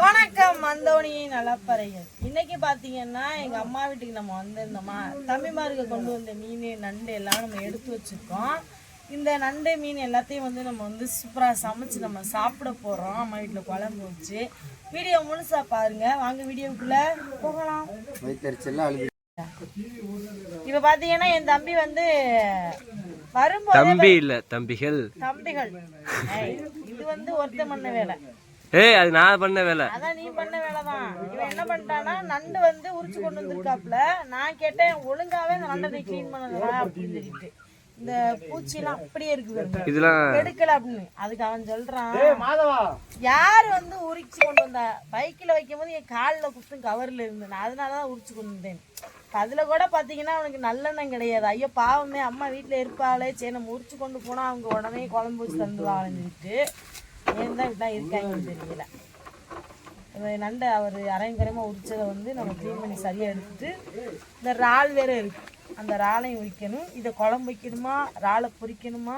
வணக்கம் மந்தோனியின் நலப்பறைகள் இன்னைக்கு பாத்தீங்கன்னா எங்க அம்மா வீட்டுக்கு நம்ம வந்திருந்தோமா? தம்பிமாருக்கு கொண்டு வந்த மீன் நண்டு எல்லாம் நம்ம எடுத்து வச்சிருக்கோம். இந்த நண்டு மீன் எல்லாத்தையும் வந்து நம்ம வந்து சூப்பரா சமைச்சு நம்ம சாப்பிட போறோம். அம்மா வீட்டுல குழம்பு வச்சு. வீடியோ முழுசா பாருங்க. வாங்க வீடியோக்குள்ள போகலாம். இப்ப பாத்தீங்கன்னா என் தம்பி வந்து வரும்போது தம்பி இல்ல தம்பிகள். தம்பிகள். இது வந்து ஒருத்த பண்ண வேலை. ஏய் அது நான் பண்ண வேலை. அதான் நீ பண்ண வேலைதான். இவன் என்ன பண்ணிட்டானா நண்டு வந்து உரிச்சு கொண்டு வந்திருக்காப்ல நான் கேட்டேன் ஒழுங்காவே இந்த நண்டை நீ க்ளீன் பண்ணதா அப்படின்னு சொல்லிட்டு. இந்த பூச்சிலாம் அப்படியே இருக்கு பாருங்க. இதெல்லாம் எடுக்கல அப்படின்னு. அதுக்கு அவன் சொல்றான் யார் வந்து உரிச்சு கொண்டு வந்தா? பைக்கில் வைக்கும் போது என் காலில் குத்தும் கவர்ல இருந்து நான் அதனால தான் உரிச்சு கொண்டு வந்தேன். அதுல கூட பாத்தீங்கன்னா அவனுக்கு நல்லெண்ணம் கிடையாது. ஐயோ பாவமே அம்மா வீட்டுல இருப்பாளே சரி நம்ம உரிச்சு கொண்டு போனா அவங்க உடனே குழம்பு வச்சு தந்துவாங்கன்னு சொல்லிட்டு. ஏன் தான் இப்படிலாம் இருக்காங்கன்னு தெரியல. நண்டை அவர் அரையங்கரமா உரிச்சதை வந்து நம்ம க்ளீன் பண்ணி சரியா எடுத்துட்டு இந்த இறால் வேற இருக்கு. அந்த இறாலையும் உரிக்கணும். இதை குழம்பு வைக்கணுமா? இறாலை பொரிக்கணுமா?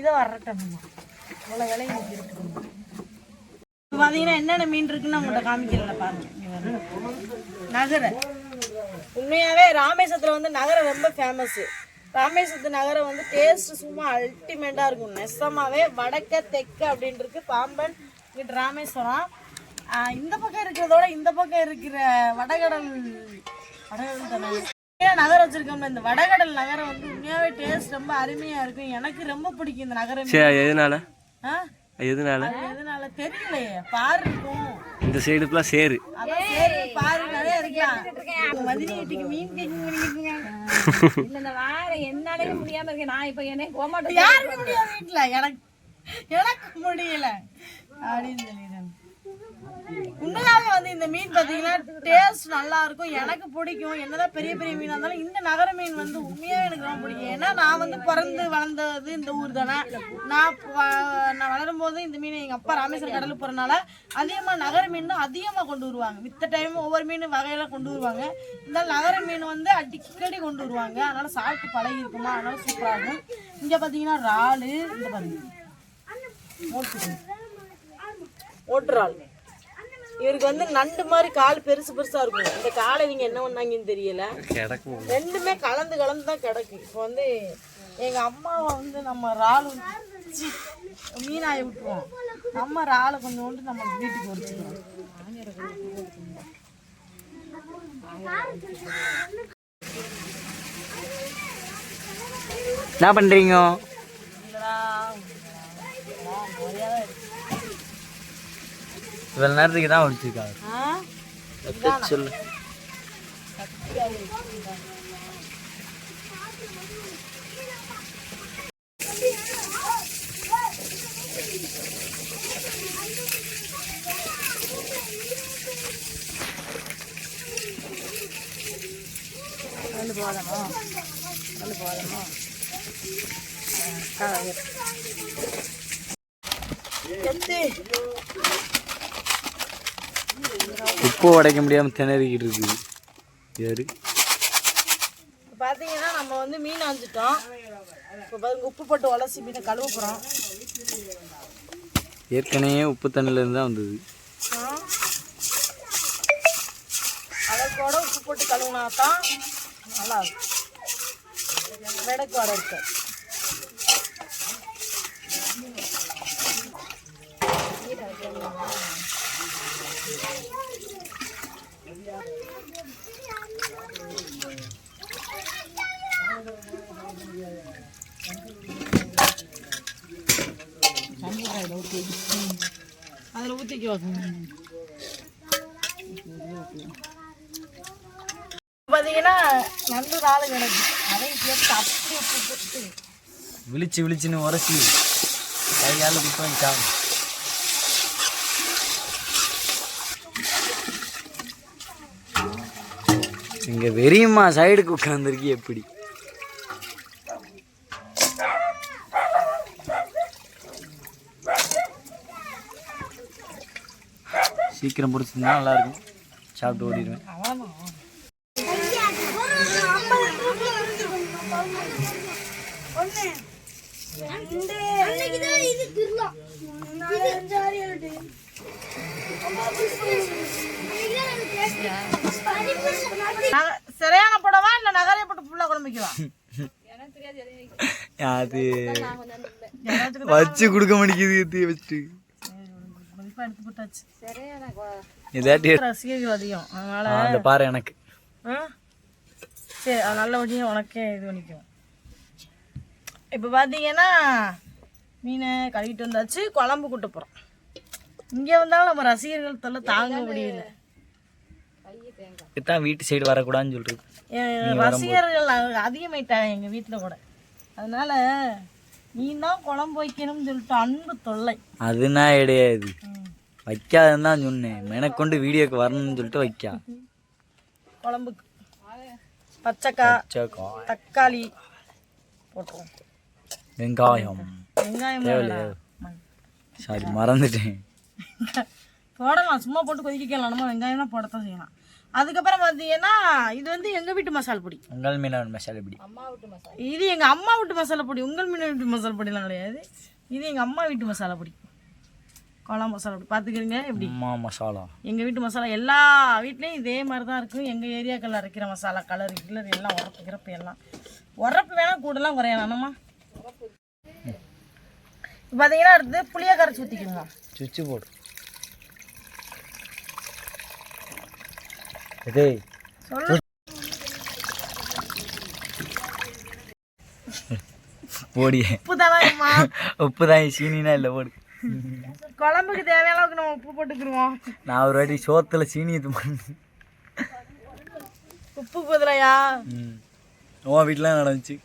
இதை வரட்டணுமா? இவ்வளோ வேலையும் இன்னைக்கு இப்போ பார்த்தீங்கன்னா என்னென்ன மீன் இருக்குன்னு உங்கள்கிட்ட காமிக்கிறேன் பாருங்க. நகரை. உண்மையாவே ராமேஸ்வரத்தில் வந்து நகரம் ரொம்ப ஃபேமஸ் ராமேஸ்வரத்து நகரம் வந்து டேஸ்ட் சும்மா அல்டிமேட்டாக இருக்கும். நெசமாவே வடக்க தெக்க அப்படின்னு இருக்கு பாம்பன் இங்கிட்டு ராமேஸ்வரம். இந்த பக்கம் இருக்கிறதோட இந்த பக்கம் இருக்கிற வடகடல் வடகடல் தானே? நகரம் வச்சிருக்கோம்ல இந்த வடகடல் நகரம் வந்து உண்மையாவே டேஸ்ட் ரொம்ப அருமையா இருக்கும். எனக்கு ரொம்ப பிடிக்கும் இந்த நகரம். எதனால? ஆ? எதனால? எதனால? தெரியலையே. பாரு இந்த சைடு ஃபுல்லாக சேரு. அதான் சரி பாரு நிறைய இருக்கலாம் மதினி வீட்டுக்கு மீன் பண்ணிக்கிட்டு இல்ல இந்த வாரம் என்னாலே முடியாம இருக்கேன் நான் இப்ப என்ன கோமாட்டோ யாருக்கு முடியும் வீட்டுல எனக்கு எனக்கு முடியல. அப்படின்னு சொல்லிடுறேன் இந்த மீன் பார்த்தீங்கன்னா டேஸ்ட் நல்லா இருக்கும் எனக்கு பிடிக்கும். என்னதான் பெரிய பெரிய மீனாக இருந்தாலும் இந்த நகர மீன் வந்து உண்மையாக எனக்கு ரொம்ப பிடிக்கும். ஏன்னா நான் வந்து பிறந்து வளர்ந்தது இந்த ஊர் தானே. நான் நான் வளரும் போது இந்த மீன் எங்கள் அப்பா ராமேஸ்வரம் கடலுக்கு போகிறனால அதிகமாக நகர மீன் தான் கொண்டு வருவாங்க. மித்த டைம் ஒவ்வொரு மீன் வகையெல்லாம் கொண்டு வருவாங்க. இருந்தாலும் நகர மீன் வந்து அடிக்கடி கொண்டு வருவாங்க. அதனால் சாப்பிட்டு பழகி இருக்குமா அதனால சூப்பராக இருக்கும். இங்கே பார்த்தீங்கன்னா இறாலு இந்த பாருங்க. ஓட்டுறாள் இவருக்கு வந்து நண்டு மாதிரி கால் பெருசு பெருசா இருக்கும். இந்த காலை நீங்க என்ன பண்ணாங்கன்னு தெரியல. கிடக்கும். ரெண்டுமே கலந்து கலந்து தான் கிடக்கு. இப்போ வந்து எங்க அம்மாவை வந்து நம்ம இறால் சி, மீனாயை விட்டுருவோம். நம்ம இறாலை கொஞ்சோண்டு நம்ம வீட்டுக்கு வச்சுக்கிறோம் என்ன பண்றீங்க? இவ்வளவு நேரத்துக்கு தான் ஒழிச்சிருக்காங்க ஆ? சொல்லு. போதமோ? எத்து. உப்பு உடைக்க முடியாம திணறிக்கிட்டு இருக்குது. இப்போ பார்த்தீங்கன்னா நம்ம வந்து மீன் ஆஞ்சிட்டோம் இப்போ பாருங்க உப்பு போட்டு உலசி மீனை கழுவ போகிறோம் ஏற்கனவே உப்பு தண்ணில இருந்து தான் வந்தது. அதற்கோட உப்பு போட்டு கழுவுனா தான் நல்லா இருக்கும். வெடக்கு வடை இருக்கு. பார்த்தீங்கன்னா நாள் கிடக்கு அதையும் சேர்த்து அப்படி போட்டு விழிச்சு விழிச்சுன்னு உரசி. கையால் குப்பை இங்கே இங்க சைடுக்கு உட்காந்துருக்கி எப்படி சீக்கிரம் பிடிச்சிருந்தா நல்லா இருக்கும் சாப்பிட்டு ஓடிடுவேன். சரியான புடவா இல்ல நகரைய போட்டு புள்ள குழம்பிக்குவா? அது வச்சு கொடுக்க மாட்டேங்குது வச்சுட்டு. மதிப்பா எடுத்து போட்டாச்சு. இதாட்டி ரசிகர்கள் அதிகம். அதனால அந்த பாரு எனக்கு. ஆ? சரி அது நல்லபடியாக உனக்கே இது பண்ணிக்கும் இப்போ பார்த்தீங்கன்னா மீனை கழுவிட்டு வந்தாச்சு குழம்பு கூட்ட போகிறோம் இங்கே வந்தாலும் நம்ம ரசிகர்கள் தொல்லை தாங்க முடியல. இதுதான் வீட்டு சைடு வரக்கூடாதுன்னு என் ரசிகர்கள் அதிகமாயிட்டாங்க எங்கள் வீட்டில் கூட. அதனால நீ தான் குழம்பு வைக்கணும்னு சொல்லிட்டு அன்பு தொல்லை. அதுனா கிடையாது வைக்காதுன்னு தான் சொன்னேன். மெனக்கொண்டு வீடியோக்கு வரணும்னு சொல்லிட்டு வைக்கா. குழம்புக்கு. பச்சைக்காய் சக்கா தக்காளி போட்டுருவோம். வெங்காயம். வெங்காயம் சாரி மறந்துட்டேன். போடலாம். சும்மா போட்டு கொதிக்கலாம் நம்ம வெங்காயம்னா போடத்தான் செய்யலாம். அதுக்கப்புறம் பார்த்தீங்கன்னா இது வந்து எங்கள் வீட்டு மசாலா பொடி. உங்கள் மீனவன் மசாலா இப்படி இது எங்கள் அம்மா வீட்டு மசாலா பொடி உங்கள் மீன் வீட்டு மசாலா பொடிலாம் கிடையாது. இது எங்கள் அம்மா வீட்டு மசாலா பொடி. குழம்பு மசாலா பொடி. பார்த்துக்கிறீங்க எப்படி? அம்மா மசாலா. எங்கள் வீட்டு மசாலா எல்லா வீட்லேயும் இதே மாதிரி தான் இருக்கும். எங்கள் ஏரியாக்களில் அரைக்கிற மசாலா கலர் கிளர் எல்லாம் உரப்பு கிரப்பு எல்லாம். உரப்பு வேணால் கூடலாம் குறையலாம்மா இப்போ பார்த்தீங்கன்னா அடுத்து புளியை கரைச்சி ஊற்றிக்கணுங்க சுவிட்சு போடு. இதே. போடியே. உப்பு தான் சீனினா இல்லை போடு. குழம்புக்கு தேவையான அளவுக்கு நம்ம உப்பு போட்டுக்கிருவோம் நான் ஒரு வாட்டி சோத்துல சீனி இது பண்ணேன். உப்பு குதிரையா உன் வீட்டில் நடந்துச்சு.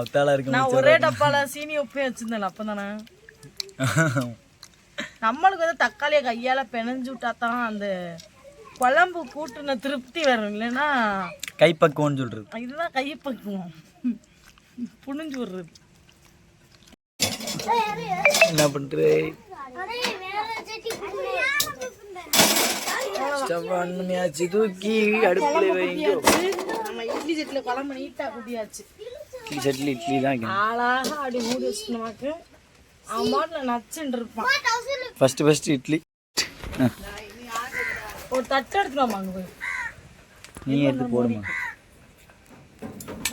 ஒத்தாளா இருக்கும் நான் ஒரே டப்பால சீனி உப்பே வச்சிருந்தேன் அப்போ தானே நம்மளுக்கு வந்து தக்காளியை கையால பிணைஞ்சு விட்டா தான் அந்த குழம்பு கூட்டுன திருப்தி வரும் இல்லைன்னா கைப்பக்குவம்னு சொல்றது. இதுதான் கையை பக்குவோம் புணிஞ்சு விடுறது. என்ன பண்றது? ஸ்டவ்வாச்சு தூக்கி அடுப்புல வைங்க. நம்ம இட்லி சட்டில குழம்பு நீட்டா குட்டியாச்சு இட்லி சட்லி இட்லி தான் ஆளாக அப்படி மூடி வச்சுக்கணுமாக்கு அவன் மாட்டில் நச்சுன்னு இருப்பான். First first idli. ஒரு தட்டு எடுத்துருவாமா அங்கே போய். நீ எடுத்து போடுமா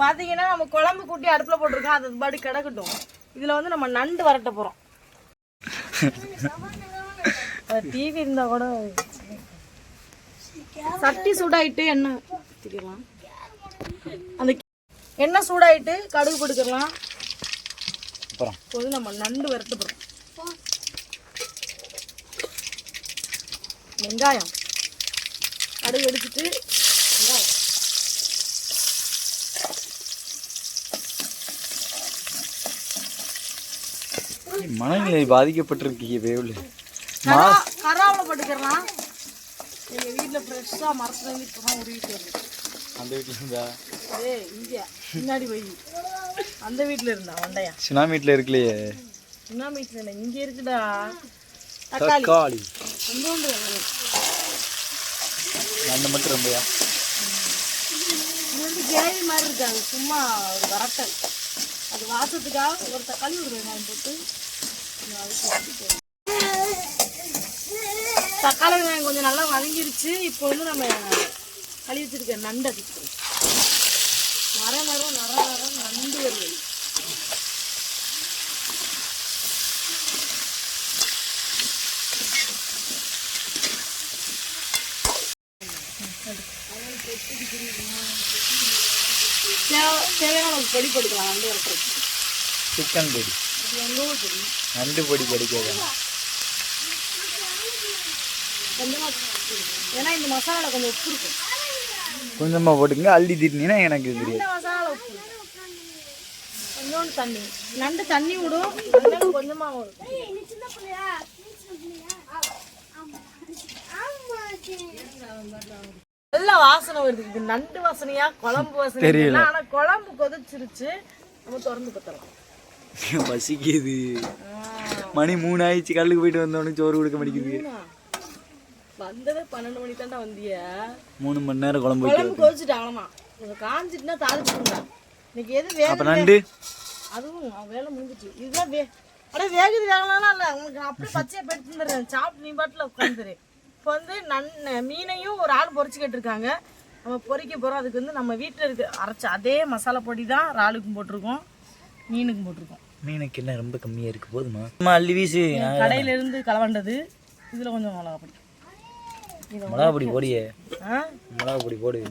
பார்த்தீங்கன்னா நம்ம குழம்பு கூட்டி அடுப்பில் போட்டிருக்கோம். அது பாடி கிடக்கட்டும். இதில் வந்து நம்ம நண்டு வரட்ட போகிறோம் டிவி இருந்தால் கூட சட்டி சூடாயிட்டு எண்ணெய் அந்த எண்ணெய் சூடாயிட்டு? கடுகு போட்டுக்கலாம் அப்புறம். இப்போது நம்ம நண்டு வரட்ட போகிறோம் வெங்காயம். கடுகு எடுத்துட்டு வெங்காயம் மனநிலை பாதிக்கப்பட்டிருக்கீங்க வேவுல. கரா கராவில் போட்டுக்கிறலாம் எங்கள் வீட்டில் ஃப்ரெஷ்ஷாக மரத்துலேருந்து இப்போ தான் உருவிட்டு வருது. அந்த வீட்டில் இருந்தா? ஏய் இங்கே. பின்னாடி போய். அந்த வீட்டில் இருந்தா வண்டையா? சுனாமி வீட்டில் இருக்கலையே. என்ன வீட்டில் இல்லை இங்கே இருக்குடா. தக்காளி. தக்காளி. கொஞ்சோண்டு அந்த மட்டும் ரொம்பயா. இது வந்து கிரேவி மாதிரி இருக்காது. சும்மா ஒரு வரட்டல். அது வாசத்துக்காக ஒரு தக்காளி ஒரு வெங்காயம் போட்டு தக்காளி வெங்காயம் கொஞ்சம் நல்லா வதங்கிருச்சு. இப்போ வந்து நம்ம கழுவி வச்சிருக்க நண்டு தேவையான ஒரு பொடி போட்டுக்கலாம் நண்டு சிக்கன் பொடி. நண்டு பொடி. படிக்காது ஏன்னா இந்த மசாலாவில் கொஞ்சம் உப்பு இருக்கும். கொஞ்சமாக போட்டுங்க அள்ளி திட்டினீங்கன்னா எனக்கு தெரியாது. இந்த மசாலா உப்பு. கொஞ்சோண்டு தண்ணி. நண்டு தண்ணி விடும். கொஞ்சமாக வரும் நல்ல வாசனை வருது. இது நண்டு வாசனையா குழம்பு வாசனை தெரியல. ஆனா குழம்பு கொதிச்சிருச்சு. நம்ம திறந்து பத்தலாம் பசிக்குது? மணி மூணு ஆயிடுச்சு கல்லுக்கு போயிட்டு வந்தோடனே சோறு கொடுக்க மாட்டேங்குது. வந்ததே பன்னெண்டு மணி தாண்டா வந்திய. மூணு மணி நேரம் குழம்பு குழம்பு கொதிச்சுட்டு ஆகலாமா கொஞ்சம் காஞ்சிட்டுனா தாளிச்சுக்கோங்க இன்னைக்கு எது வேக நண்டு? அதுவும் வேலை முடிஞ்சிச்சு. இதுதான் வே அப்படியே வேகுது வேகலாம் இல்லை. உங்களுக்கு அப்படியே பச்சையை படுத்துருந்துடுறேன் சாப்பிட்டு நீ பாட்டில் உட்காந்துரு இப்போ வந்து நன் மீனையும் ஒரு ஆள் பொரிச்சுக்கிட்டு இருக்காங்க நம்ம பொரிக்க போகிறோம் அதுக்கு வந்து நம்ம வீட்டில் இருக்க அரைச்ச அதே மசாலா பொடி தான் இறாலுக்கும் போட்டிருக்கோம். மீனுக்கும் போட்டிருக்கோம். மீனுக்கு என்ன ரொம்ப கம்மியா இருக்கு? போதுமா? அம்மா அள்ளி வீசு கடையில இருந்து கலவண்டது. இதில் கொஞ்சம் மிளகா பொடி. மிளகா பொடி போடியே. மிளகா பொடி போடு.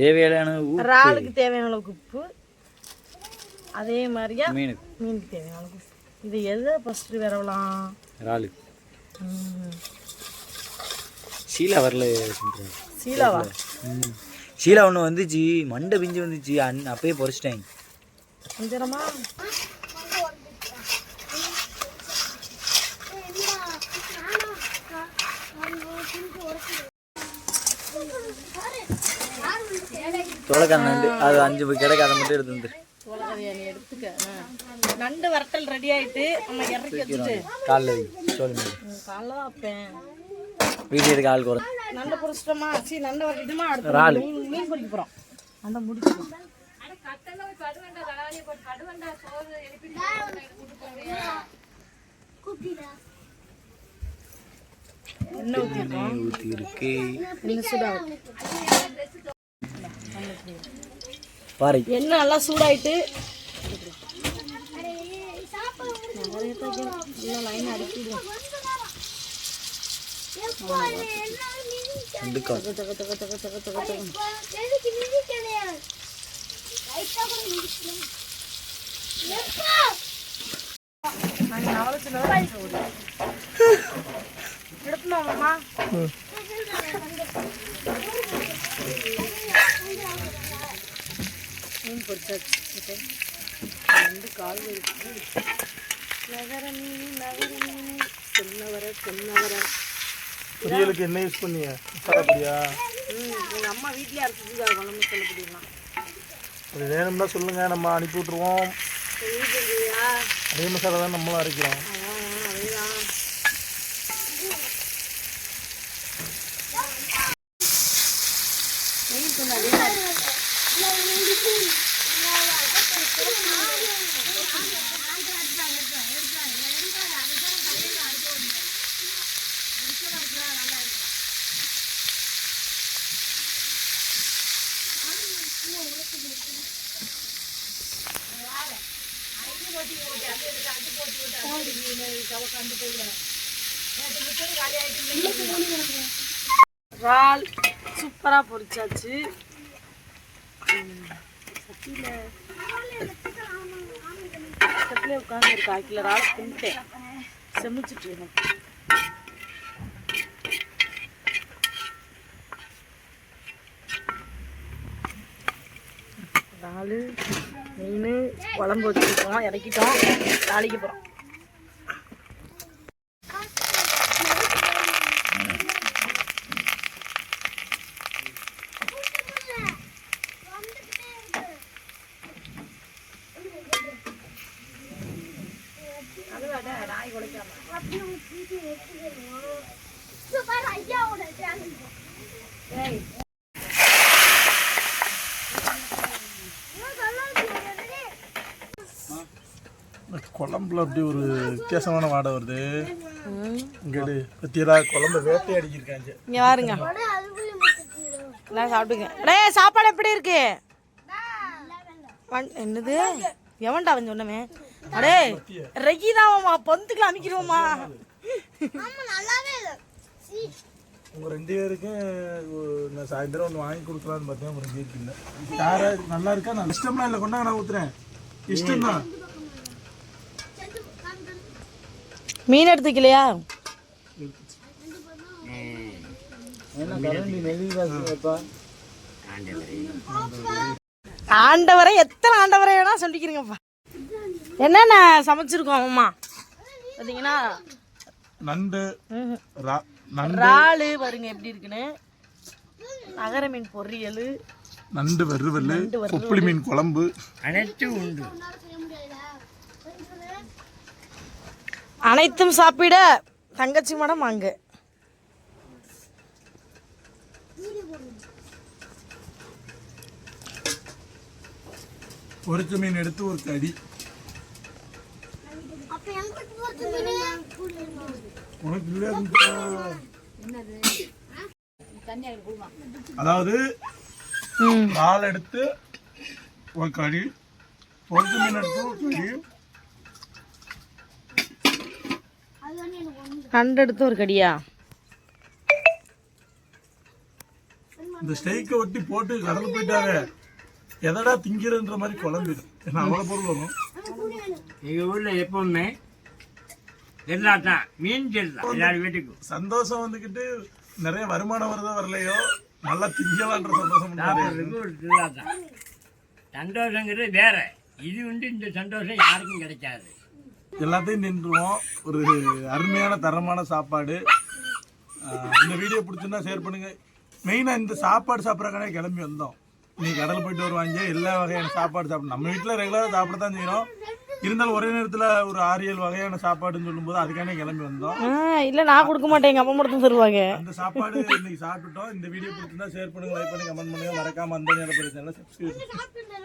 தேவையான உப்பு. இறாலுக்கு தேவையான அளவுக்கு உப்பு. அதே மாதிரியா மீனுக்கு. மீனுக்கு தேவையான அளவுக்கு உப்பு. இது எதை ஃபஸ்ட்டு விரவலாம்? இறாலு. சீலா வரல சீலாவா. சீலா ஒன்று வந்துச்சு. மண்டை பிஞ்சு வந்துச்சு. அன் அப்பயே பொறிச்சிட்டாங்க கொஞ்சமா? தொலைக்கான அது அஞ்சு கிடக்கு அதை மட்டும் எடுத்து வந்துரு. சோளக்கறியா நீ எடுத்துக்க. நண்டு வறுத்தல் ரெடி ஆயிட்டு நம்ம இறக்கி வச்சுட்டு. காலில் தான் வைப்பேன். வீட்டில் இருக்க ஆள் குறை நண்டை பொரிச்சிட்டோமா சரி நண்டை வறுக்கிட்டுமா அடுத்து இறாலு. மீன் மீன் பொரிக்க போகிறோம் ஊற்றி இருக்கு. பாறை எண்ணெய் நல்லா சூடாயிட்டு. ரெண்டு கால் எடுத்துமாமா ரெண்டு கால் இருக்கு நகர மீன் நகர மீன் சொன்னவர சொன்னவர பொரியலுக்கு என்ன யூஸ் பண்ணீங்க சாப்பிடியா ம் எங்கள் அம்மா வீட்லேயே அரைச்சிட்டு குழம்பு சொல்ல முடியுமா அது வேணும்னா சொல்லுங்கள் நம்ம அனுப்பி விட்ருவோம் அதே மசாலா தான் நம்மளும் அரைக்கிறோம் அதேதான் வெயில் கொஞ்சம் அதிகமாக இருக்கு இறால் சூப்பராக பொரிச்சாச்சு. சட்டிலே உட்காந்து ஒரு கால் கிலோ இறால் தின்ட்டேன். செமிச்சிட்டு எனக்கு இறால் மீன் குழம்பு வச்சுருக்கோம் இறக்கிட்டோம். தாளிக்கு போகிறோம் இந்த குழம்புல அப்படி ஒரு வித்தியாசமான வாடை வருது. இங்கடு பத்தியலா குழம்பு வேட்டை அடிக்கிருக்காங்க இங்கே பாருங்க நான் சாப்பிட்டுங்க டேய் சாப்பாடு எப்படி இருக்கு? என்னது? எவன்டா அவன் சொன்னவன்? அடே ரெகிதாமாம்மா பொந்துக்குள்ள அமைக்கிறோமா உங்க ரெண்டு பேருக்கும் நான் சாயந்தரம் ஒன்று வாங்கி கொடுக்கலான்னு பார்த்தேன். ரெண்டு பேருக்கு இல்லை. யாரா? நல்லா இருக்கா? நான் இஷ்டம்லாம் இல்லை. கொண்டாங்க நான் ஊத்துறேன். இஷ்டம் தான் மீன் எடுத்துக்கலையா? ஆண்டவரை எத்தனை ஆண்டவரை வேணா சொல்லிக்கிறீங்கப்பா. என்னென்ன சமைச்சிருக்கோம் அம்மா? பார்த்தீங்கன்னா நண்டு இறாலு பாருங்க எப்படி இருக்குன்னு. நகர மீன் பொரியல். நண்டு வறுவல் கொப்புளி மீன் குழம்பு. அனைத்தும் சாப்பிட தங்கச்சி மடம் வாங்க பொரிச்ச மீன் எடுத்து ஒரு கடி. அதாவது ம். இறால் எடுத்து ஒரு கறி பொரிச்ச மீன் எடுத்து ஒரு கறி நண்டு எடுத்து ஒரு கடியா? இந்த ஸ்டெய்க்கை ஒட்டி போட்டு கடல் போயிட்டாங்க எதடா திங்கிறன்ற மாதிரி குழம்பிடும் ஏன்னா அவ்வளோ பொருள் வரும் எங்கள் ஊரில் எப்பவுமே திருவிழா தான் மீன் திருவிழா எல்லாரும் வீட்டுக்கும். சந்தோஷம் வந்துக்கிட்டு நிறைய வருமானம் வருதோ வரலையோ நல்லா திங்கலான்ற சந்தோஷம் சந்தோஷங்கிறது வேற. இது வந்து இந்த சந்தோஷம் யாருக்கும் கிடைக்காது. எல்லாத்தையும் நின்றுவோம். ஒரு அருமையான தரமான சாப்பாடு. இந்த வீடியோ பிடிச்சிருந்தா ஷேர் பண்ணுங்க. மெயினாக இந்த சாப்பாடு சாப்பிட்றக்கானே கிளம்பி வந்தோம். நீ கடல் போயிட்டு வருவாங்க எல்லா வகையான சாப்பாடு சாப்பிடும் நம்ம வீட்டில் ரெகுலராக சாப்பிட தான் செய்யணும் இருந்தாலும் ஒரே நேரத்தில் ஒரு ஆறு ஏழு வகையான சாப்பாடுன்னு சொல்லும்போது அதுக்கானே கிளம்பி வந்தோம். இல்லை நான் கொடுக்க மாட்டேன். எங்கள் அப்பா மட்டும் தருவாங்க. அந்த சாப்பாடு இன்னைக்கு சாப்பிட்டுட்டோம். இந்த வீடியோ பிடிச்சிருந்தா ஷேர் பண்ணுங்க லைக் பண்ணி கமெண்ட் பண்ணுங்க. மறக்காம அந்த நேரம் பிரச்சனை சப்ஸ்கிரைப்